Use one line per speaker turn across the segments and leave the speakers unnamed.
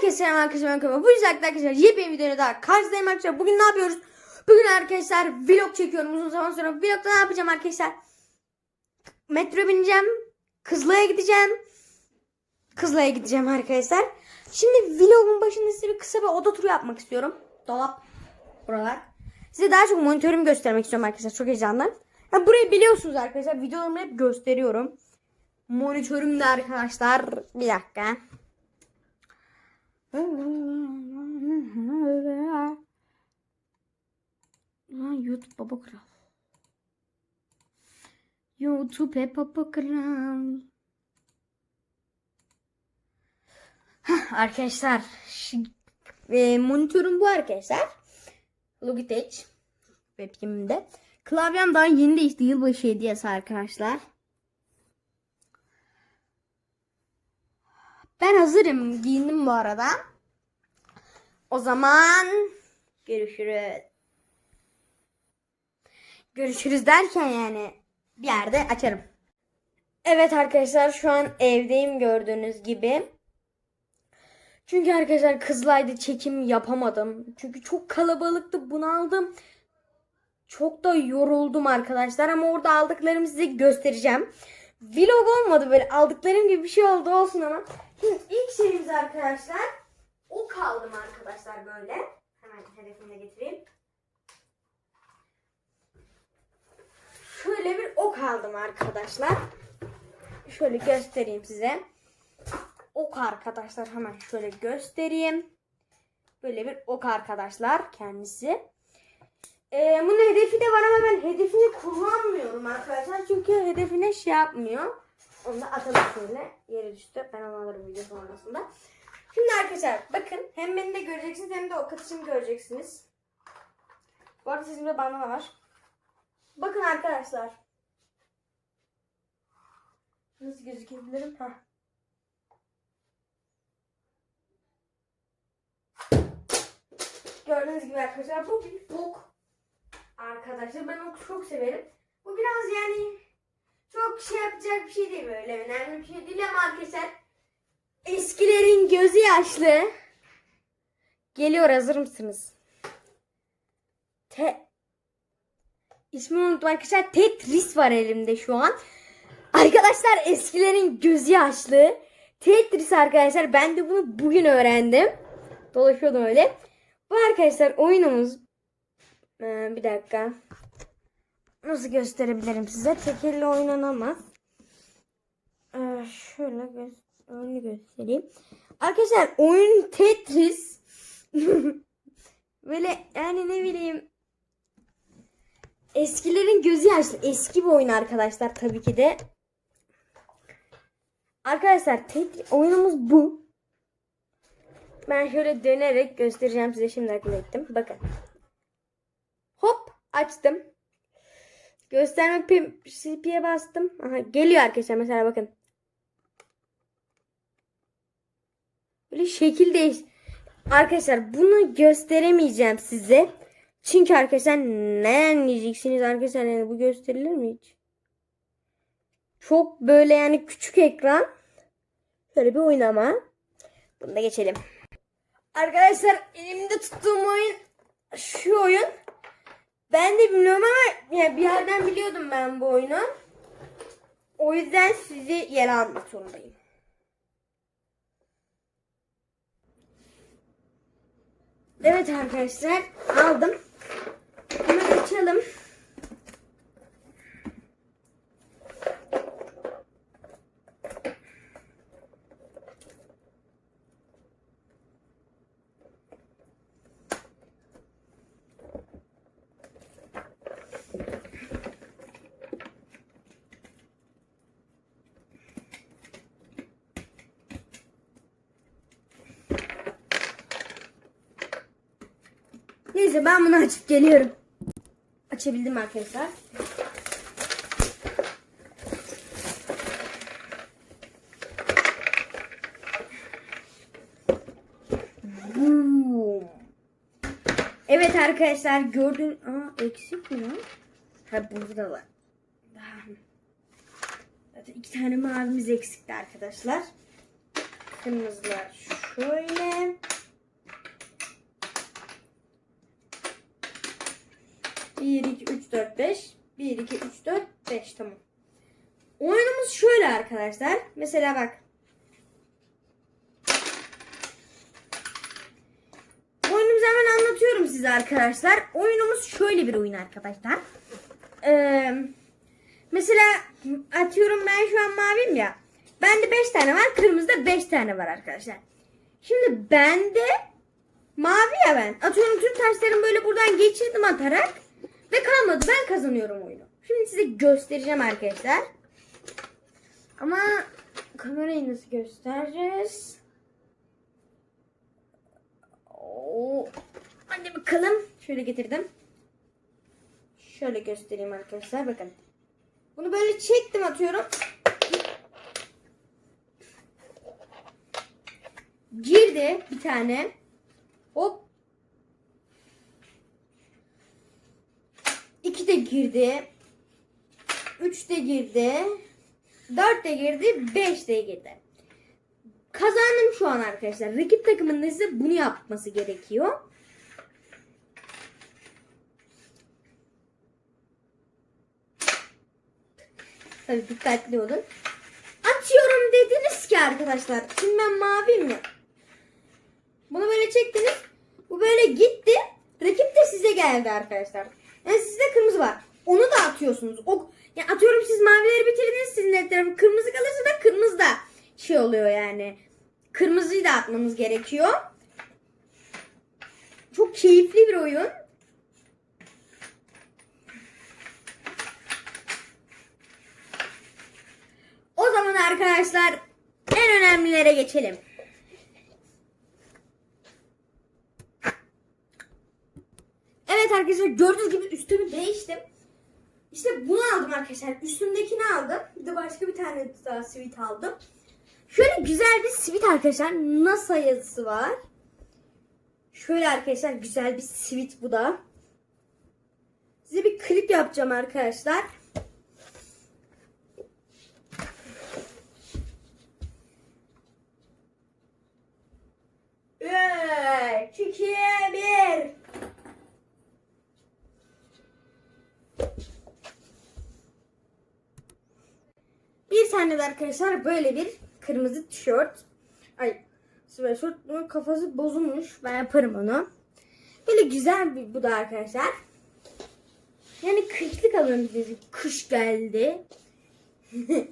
Herkese selam arkadaşlar ben. Bu yüzden arkadaşlar yepyeni videoda daha karşınızdayım arkadaşlar. Bugün ne yapıyoruz? Bugün arkadaşlar vlog çekiyorum uzun zaman sonra. Vlogda ne yapacağım arkadaşlar? Metro bineceğim. Kızılay'a gideceğim. Kızılay'a gideceğim arkadaşlar. Şimdi vlogun başında size bir kısa bir oda turu yapmak istiyorum. Dolap. Buralar. Size daha çok monitörümü göstermek istiyorum arkadaşlar. Çok heyecanlıyım. Ya burayı biliyorsunuz arkadaşlar. Videolarımı hep gösteriyorum. Monitörüm de arkadaşlar. Bir dakika. Lan YouTube Baba Kral. YouTube Baba Kral. Arkadaşlar e, monitörüm bu arkadaşlar. Logitech webcam'imde. Klavyem daha yeni değişti. Yılbaşı hediyesi arkadaşlar. Ben hazırım. Giyindim bu arada. O zaman görüşürüz. Görüşürüz derken yani bir yerde açarım. Evet arkadaşlar şu an evdeyim gördüğünüz gibi. Çünkü arkadaşlar Kızılay'da çekim yapamadım. Çünkü çok kalabalıktı bunaldım. Çok da yoruldum arkadaşlar ama orada aldıklarımı size göstereceğim. Vlog olmadı böyle aldıklarım gibi bir şey oldu olsun ama. İlk şeyimiz arkadaşlar ok aldım arkadaşlar böyle. Hemen hedefini de getireyim. Şöyle bir ok aldım arkadaşlar. Şöyle göstereyim size. Ok arkadaşlar hemen şöyle göstereyim. Böyle bir ok arkadaşlar kendisi. Ee, bunun hedefi de var ama ben hedefini kullanmıyorum arkadaşlar. Çünkü hedefine şey yapmıyor. Onu da atalım şöyle. Yere düştü. Ben onu alırım video sonrasında. Şimdi arkadaşlar bakın hem beni de göreceksiniz hem de o katışımı göreceksiniz. Bu arada sesimde bandana var. Bakın arkadaşlar. Nasıl gözükebilirim? Heh. Gördüğünüz gibi arkadaşlar bu bir ok. Arkadaşlar ben ok çok severim. Bu biraz yani çok şey yapacak bir şey değil böyle önemli bir şey değil ama arkadaşlar eskilerin gözü yaşlı. Geliyor hazır mısınız? Te İsmini unuttum arkadaşlar. Tetris var elimde şu an. Arkadaşlar eskilerin gözü yaşlı. Tetris arkadaşlar. Ben de bunu bugün öğrendim. Dolaşıyordum öyle. Bu arkadaşlar oyunumuz. Ee, bir dakika. Nasıl gösterebilirim size? Tek elle oynanamaz. Ee, şöyle gö oyunu göstereyim. Arkadaşlar oyun Tetris. Böyle yani ne bileyim Eskilerin gözü yaşlı. Eski bir oyun arkadaşlar tabii ki de. Arkadaşlar tek oyunumuz bu. Ben şöyle dönerek göstereceğim size şimdi akıl ettim. Bakın. Hop açtım. Gösterme piye bastım. Aha, geliyor arkadaşlar mesela bakın. Böyle şekil değiş. Arkadaşlar bunu gösteremeyeceğim size. Çünkü arkadaşlar ne anlayacaksınız arkadaşlar yani bu gösterilir mi hiç? Çok böyle yani küçük ekran. Şöyle bir oynama. Bunu da geçelim. Arkadaşlar elimde tuttuğum oyun şu oyun. Ben de bilmiyorum ama yani bir yerden biliyordum ben bu oyunu. O yüzden sizi yer almak zorundayım. Evet arkadaşlar aldım. Hemen açalım. Neyse ben bunu açıp geliyorum. Açabildim arkadaşlar. Evet arkadaşlar gördün. Aa eksik mi lan? Ha burada var. Zaten iki tane mavimiz eksikti arkadaşlar. Kırmızılar şöyle. 1, 2, 3, 4, 5. 1, 2, 3, 4, 5 tamam. Oyunumuz şöyle arkadaşlar. Mesela bak. Oyunumuzu hemen anlatıyorum size arkadaşlar. Oyunumuz şöyle bir oyun arkadaşlar. Ee, mesela atıyorum ben şu an maviyim ya. Bende 5 tane var. Kırmızıda 5 tane var arkadaşlar. Şimdi bende mavi ya ben. Atıyorum tüm taşlarımı böyle buradan geçirdim atarak. Ve kalmadı. Ben kazanıyorum oyunu. Şimdi size göstereceğim arkadaşlar. Ama kamerayı nasıl göstereceğiz? Oo. Hadi bakalım. Şöyle getirdim. Şöyle göstereyim arkadaşlar. Bakın. Bunu böyle çektim atıyorum. Girdi bir tane. Hop. İki de girdi. Üç de girdi. Dört de girdi. Beş de girdi. Kazandım şu an arkadaşlar. Rakip takımın size bunu yapması gerekiyor. Tabii dikkatli olun. Atıyorum dediniz ki arkadaşlar. Şimdi ben mavi mi? Bunu böyle çektiniz. Bu böyle gitti. Rakip de size geldi arkadaşlar. Yani sizde kırmızı var. Onu da atıyorsunuz. O, ya atıyorum siz mavileri bitirdiniz. Sizin her tarafı kırmızı kalırsa da kırmızı da şey oluyor yani. Kırmızıyı da atmanız gerekiyor. Çok keyifli bir oyun. O zaman arkadaşlar en önemlilere geçelim. Evet arkadaşlar gördüğünüz gibi üstümü değiştim. İşte bunu aldım arkadaşlar. Üstümdekini aldım. Bir de başka bir tane daha sweet aldım. Şöyle güzel bir sweet arkadaşlar. NASA yazısı var. Şöyle arkadaşlar güzel bir sweet bu da. Size bir klip yapacağım arkadaşlar. Üç, iki, bir. Bir tane de arkadaşlar böyle bir kırmızı tişört. Ay sweatshirt bunun kafası bozulmuş. Ben yaparım onu. Böyle güzel bir bu da arkadaşlar. Yani kışlık alalım dedi. Kış geldi.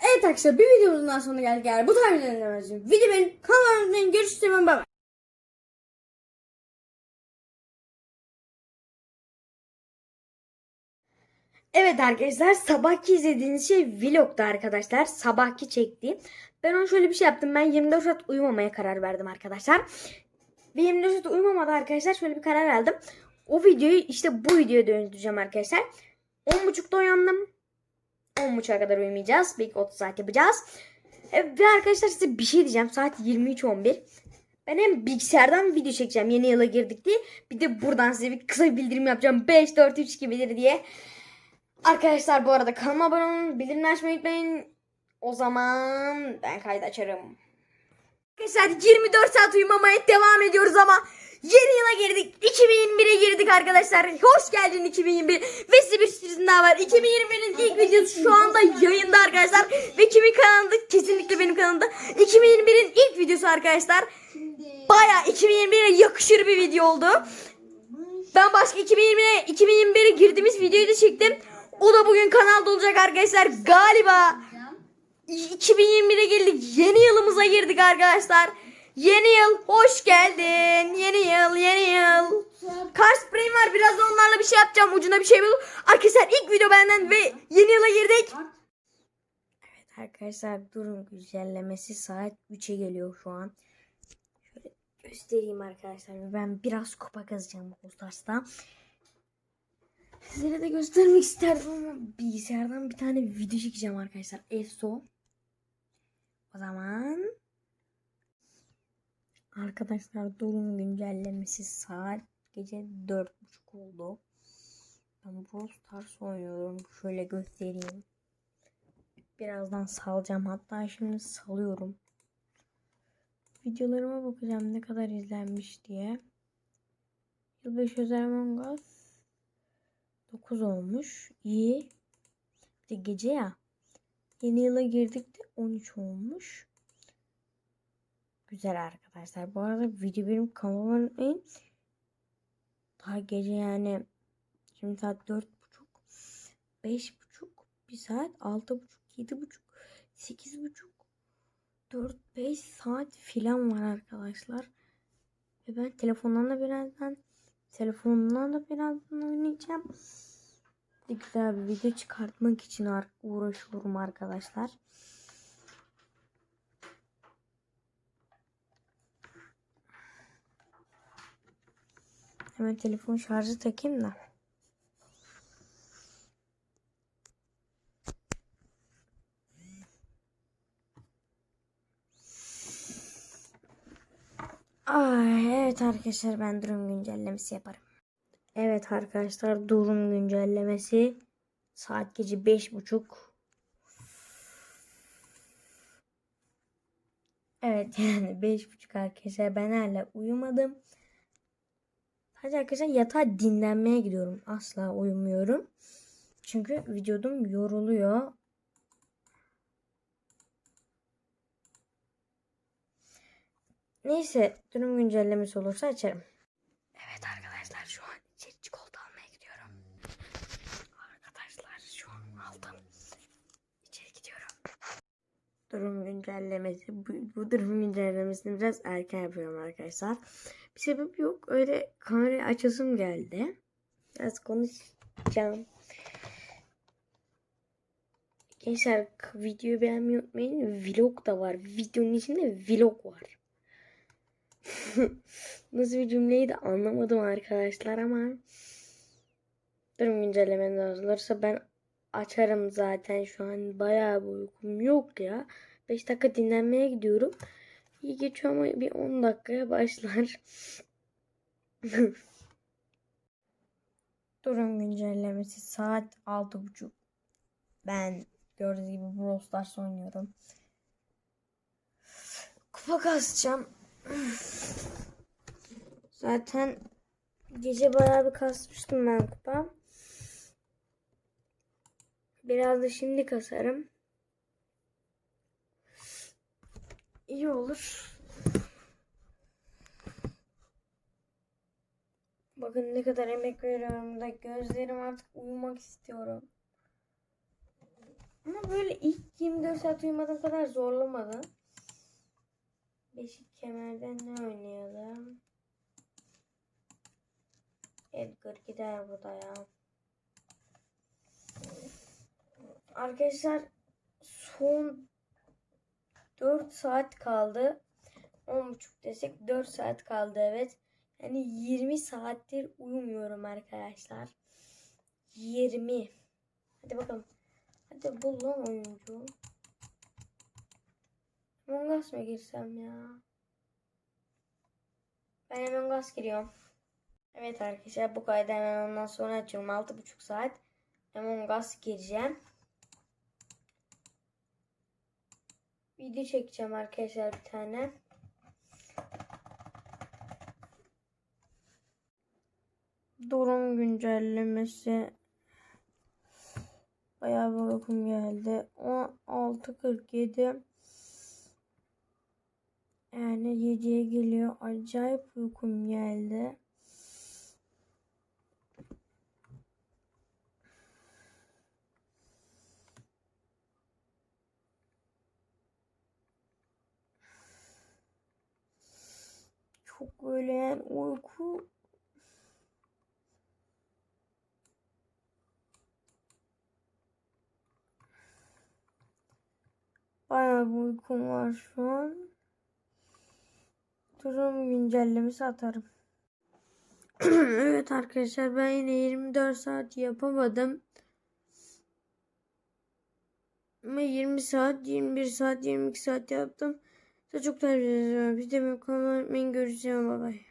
evet arkadaşlar bir videomuzun daha sonuna geldik. Yani bu tarz videoların Video benim kanalımdan görüşürüz. Bye bye. Evet arkadaşlar sabahki izlediğiniz şey vlogtu arkadaşlar. Sabahki çektiğim. Ben onu şöyle bir şey yaptım. Ben 24 saat uyumamaya karar verdim arkadaşlar. Ve 24 saat uyumamada arkadaşlar şöyle bir karar aldım. O videoyu işte bu videoya döndüreceğim arkadaşlar. 10.30'da uyandım. 10.30'a kadar uyumayacağız. Belki 30 saat yapacağız. E, Ve arkadaşlar size bir şey diyeceğim. Saat 23.11. Ben hem bilgisayardan video çekeceğim yeni yıla girdik diye. Bir de buradan size bir kısa bildirim yapacağım. 5, 4, 3 gibidir diye. Arkadaşlar bu arada kanalıma abone olun. Bildirimleri açmayı unutmayın. O zaman ben kaydı açarım. Arkadaşlar 24 saat uyumamaya devam ediyoruz ama yeni yıla girdik. 2021'e girdik arkadaşlar. Hoş geldin 2021. Ve size bir sürprizim daha var. 2021'in ilk videosu şu anda yayında arkadaşlar. Ve kimin kanalında? Kesinlikle benim kanalımda. 2021'in ilk videosu arkadaşlar. Baya 2021'e yakışır bir video oldu. Ben başka 2020'ye 2021'e girdiğimiz videoyu da çektim. O da bugün kanalda olacak arkadaşlar. Galiba 2021'e girdik. Yeni yılımıza girdik arkadaşlar. Yeni yıl hoş geldin. Yeni yıl, yeni yıl. Kar spreyim var. Biraz da onlarla bir şey yapacağım. Ucuna bir şey bulup. Arkadaşlar ilk video benden ve yeni yıla girdik. Evet arkadaşlar durum güncellemesi saat 3'e geliyor şu an. Şöyle göstereyim arkadaşlar. Ben biraz kupa kazacağım Hostas'ta. Sizlere de göstermek isterdim ama bilgisayardan bir tane video çekeceğim arkadaşlar. EFSO. O zaman arkadaşlar durum güncellemesi saat gece 4.30 oldu. Ben Brawl Stars oynuyorum. Şöyle göstereyim. Birazdan salacağım. Hatta şimdi salıyorum. Videolarıma bakacağım ne kadar izlenmiş diye.
Yılbaşı özel Among Us 9 olmuş. İyi. Bir de gece ya. Yeni yıla girdik de 13 olmuş. Güzel arkadaşlar. Bu arada video benim kanalıma unutmayın. Daha gece yani şimdi saat 4.30 5.30 1 saat 6.30 7.30 8.30 4-5 saat filan var arkadaşlar. Ve ben telefondan da birazdan telefonumdan da birazdan oynayacağım. Bir güzel bir video çıkartmak için uğraşıyorum arkadaşlar. Hemen telefon şarjı takayım da. Ay, evet arkadaşlar ben durum güncellemesi yaparım. Evet arkadaşlar durum güncellemesi saat gece beş buçuk. Evet yani beş buçuk arkadaşlar ben hala uyumadım. Sadece arkadaşlar yatağa dinlenmeye gidiyorum. Asla uyumuyorum. Çünkü vücudum yoruluyor. Neyse durum güncellemesi olursa açarım. Evet arkadaşlar şu an içeri çikolata almaya gidiyorum. Arkadaşlar şu an aldım. İçeri gidiyorum. Durum güncellemesi. Bu, bu durum güncellemesini biraz erken yapıyorum arkadaşlar. Bir sebep yok. Öyle kamerayı açasım geldi. Biraz konuşacağım. Gençler videoyu beğenmeyi unutmayın. Vlog da var. Videonun içinde vlog var. Nasıl bir cümleyi anlamadım arkadaşlar ama durum güncellemeniz olursa ben açarım zaten şu an bayağı bir uykum yok ya. 5 dakika dinlenmeye gidiyorum. İyi geçiyor ama bir 10 dakikaya başlar. durum güncellemesi saat 6.30. Ben gördüğünüz gibi Brawl Stars oynuyorum. Kupa kasacağım. Zaten gece bayağı bir kasmıştım ben kupa. Biraz da şimdi kasarım. İyi olur. Bakın ne kadar emek veriyorum da gözlerim artık uyumak istiyorum. Ama böyle ilk 24 saat uyumadığım kadar zorlamadı. Beşik kemerden ne oynayalım? Edgar gider bu ya. Arkadaşlar son 4 saat kaldı. 10.30 desek 4 saat kaldı evet. Yani 20 saattir uyumuyorum arkadaşlar. 20. Hadi bakalım. Hadi bul lan oyuncu. Among Us mı girsem ya? Ben Among Us giriyorum. Evet arkadaşlar bu kaydı hemen ondan sonra açıyorum. 6.5 saat Among Us gireceğim. Video çekeceğim arkadaşlar bir tane. Durum güncellemesi. Bayağı bir uykum geldi. 16.47 yani 7'ye geliyor. Acayip uykum geldi. Çok böyle yani uyku Bayağı bir uykum var şu an. Durum güncellemesi atarım. evet arkadaşlar ben yine 24 saat yapamadım. Ama 20 saat, 21 saat, 22 saat yaptım. Ederim. Bir de kanalıma görüşeceğim. Bay bay.